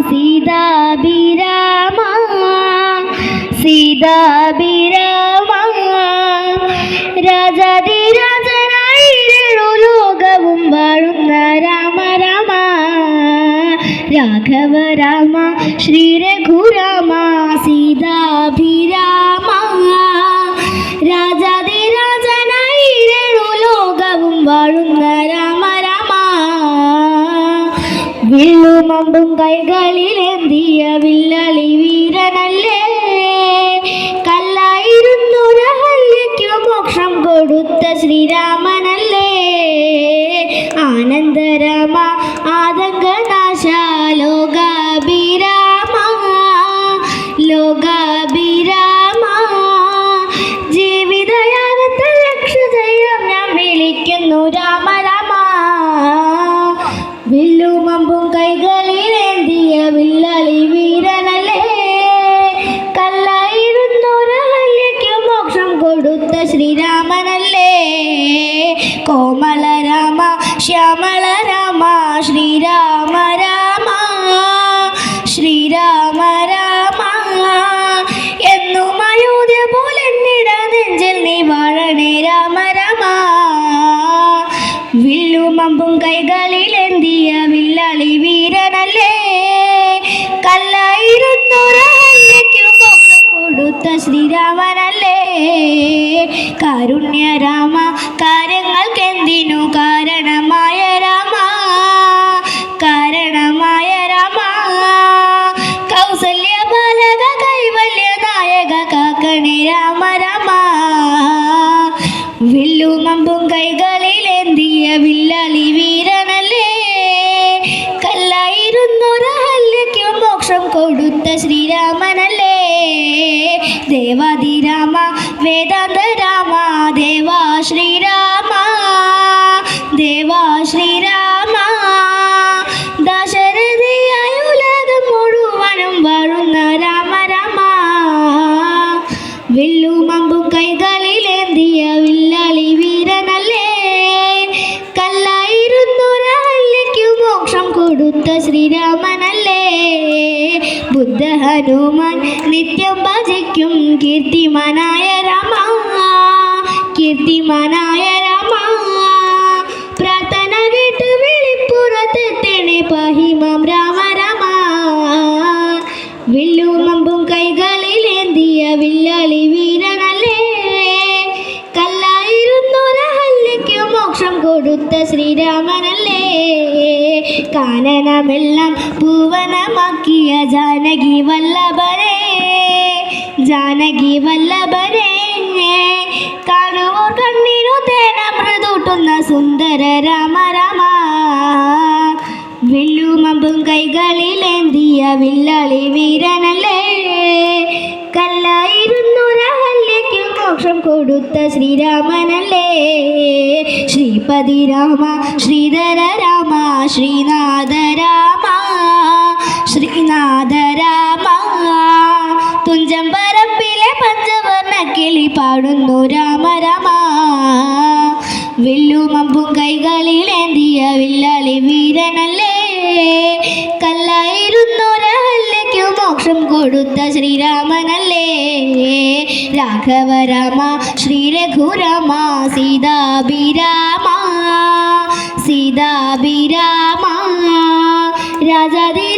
സീതാഭിരാമ സീതാഭിരാമ. രാജാതിരാജനായിരൂ ലോകവും വാഴുന്ന രാമ രാമ. രാഘവ രാമ ശ്രീ രഘുരാമ സീതാഭിരാമ രാജാതിരാജനായിരൂ ലോകവും വാഴുന്ന രാമ രാമ. വില്ലുമമ്പും ശ്യാമള രാമ ശ്രീരാമ രാമ ശ്രീരാമ രാമ. എന്നും അയോധ്യ പോലെ എന്നിട നെഞ്ചിൽ നീ വാഴണേ രാമ രാമ. വില്ലുമമ്പും കൈകളിലെന്തിയ വില്ലളി കൊടുത്ത ശ്രീരാമനല്ലേ? കാരുണ്യരാമ കാര്യങ്ങൾക്കെന്തിനു കാരണമായ രാമ? കാരണമായ രാമ. കൗസല്യ ബാലക കൈവല്യ നായക കാക്കണി രാമ രാമ. വില്ലുമമ്പും കൈകളിലെന്തിയ വില്ലളി വീരനല്ലേ? കല്ലായിരുന്നു മോക്ഷം കൊടുത്ത ശ്രീരാമനല്ലേ ദേവാദിരാമ വേദാന്ത രാമ ദേവാ ശ്രീരാമ ദേവാ ശ്രീരാമ ബുദ്ധ ഹനുമാൻ നിത്യം ഭജിക്കും കീർത്തിമാനായ രാമ. കീർത്തിമാനായ രാമ. പ്രാർത്ഥന രാമ രാമ. വില്ലുമമ്പും കൈകളിലേന്തിയ മോക്ഷം കൊടുത്ത ശ്രീരാമനല്ലേ? കാനനമെല്ലാം പൂവനമാക്കിയ ജാനകി വല്ലഭരേ ജാനകി വല്ലഭരേ കാണുവോ കണ്ണിനു തേന മൃദൂട്ടുന്ന സുന്ദര രാമ രാമ. വില്ലുമമ്പും കൈകളിലേന്തിയ വില്ലളി വീരനല്ലേ? കൊടുത്ത ശ്രീരാമനല്ലേ? ശ്രീപതി രാമ ശ്രീധര രാമ ശ്രീനാഥ രാമ ശ്രീനാഥ രാമ. തുഞ്ചം പറമ്പിലെ പഞ്ചവർണ കിളി പാടുന്നു രാമ രാമ. വില്ലുമമ്പും കൈകളിലേന്തിയ വില്ലളി വീരനല്ലേ? കല്ലായിരുന്നൊരഹല്യയ്ക്കു മോക്ഷം കൊടുത്ത ശ്രീരാമനല്ലേ? രാഘവ രാമ ശ്രീ രഘുരമ സീതാഭിരാമ സീതാഭിരാമ രാജാതി